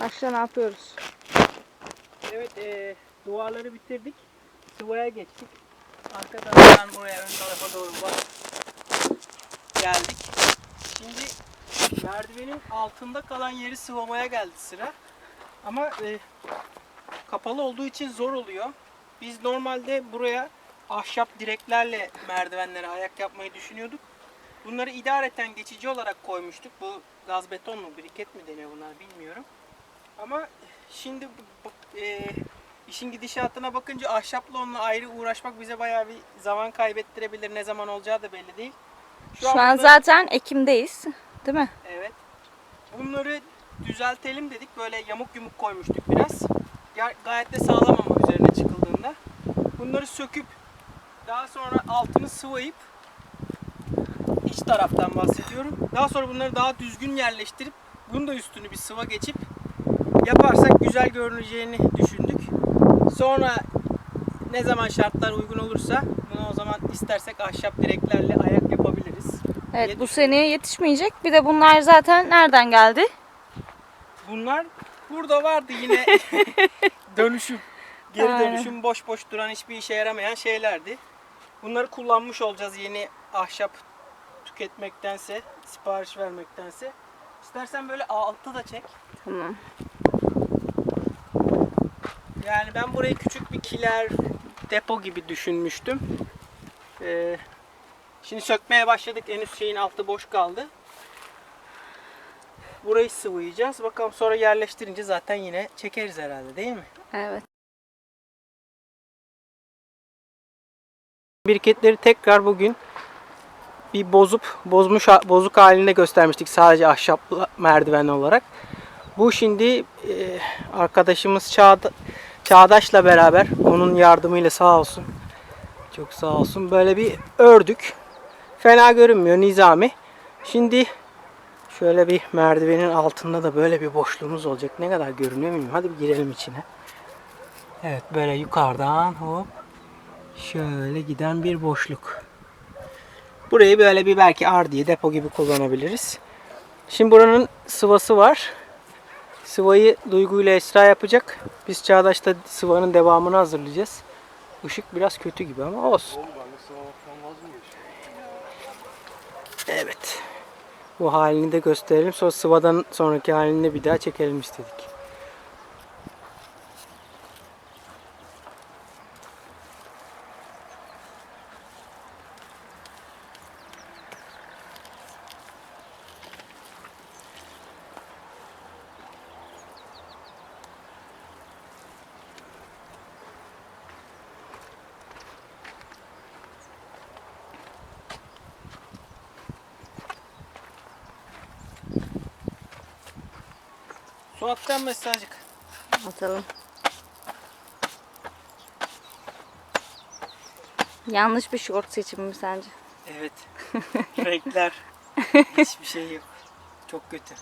Başla ne yapıyoruz? Evet, e, duvarları bitirdik. Sıvaya geçtik. Arka taraftan buraya, ön tarafa doğru bak. Geldik. Şimdi merdivenin altında kalan yeri sıvamaya geldi sıra. Ama e, kapalı olduğu için zor oluyor. Biz normalde buraya ahşap direklerle merdivenlere ayak yapmayı düşünüyorduk. Bunları idareten geçici olarak koymuştuk. Bu gaz beton mu, briket mi deniyor bunlar bilmiyorum. Ama şimdi e, işin gidişatına bakınca ahşapla onunla ayrı uğraşmak bize bayağı bir zaman kaybettirebilir. Ne zaman olacağı da belli değil. Şu an bunları- zaten Ekim'deyiz. Değil mi? Evet. Bunları düzeltelim dedik. Böyle yamuk yumuk koymuştuk biraz. Ga- Gayet de sağlam ama üzerine çıkıldığında. Bunları söküp daha sonra altını sıvayıp iç taraftan bahsediyorum. Daha sonra bunları daha düzgün yerleştirip bunun da üstünü bir sıva geçip yaparsak güzel görüneceğini düşündük. Sonra ne zaman şartlar uygun olursa bunu o zaman istersek ahşap direklerle ayak yapabiliriz. Evet bu seneye yetişmeyecek. Bir de bunlar zaten nereden geldi? Bunlar burada vardı yine dönüşüm. Geri Aynen. dönüşüm boş boş duran hiçbir işe yaramayan şeylerdi. Bunları kullanmış olacağız yeni ahşap tüketmektense, sipariş vermektense. İstersen böyle altı da çek. Tamam. Yani ben burayı küçük bir kiler depo gibi düşünmüştüm. Ee, şimdi sökmeye başladık. Henüz şeyin altı boş kaldı. Burayı sıvayacağız. Bakalım sonra yerleştirince zaten yine çekeriz herhalde değil mi? Evet. Biriketleri tekrar bugün bir bozup bozmuş bozuk halinde göstermiştik sadece ahşaplı merdiven olarak. Bu şimdi e, arkadaşımız Çağda, Çağdaş'la beraber onun yardımıyla sağ olsun. Çok sağ olsun. Böyle bir ördük. Fena görünmüyor nizami. Şimdi şöyle bir merdivenin altında da böyle bir boşluğumuz olacak. Ne kadar görünüyor bilmiyorum. Hadi bir girelim içine. Evet böyle yukarıdan hop Şöyle giden bir boşluk. Burayı böyle bir belki ardiye depo gibi kullanabiliriz. Şimdi buranın sıvası var. Sıvayı Duygu ile Esra yapacak. Biz Çağdaş'ta sıvanın devamını hazırlayacağız. Işık biraz kötü gibi ama olsun. Evet. Bu halini de gösterelim. Sonra sıvadan sonraki halini bir daha çekelim istedik. Suat'tan mesajcık. Atalım. Yanlış bir şort seçimi mi sence? Evet. Renkler. Hiçbir şey yok. Çok kötü.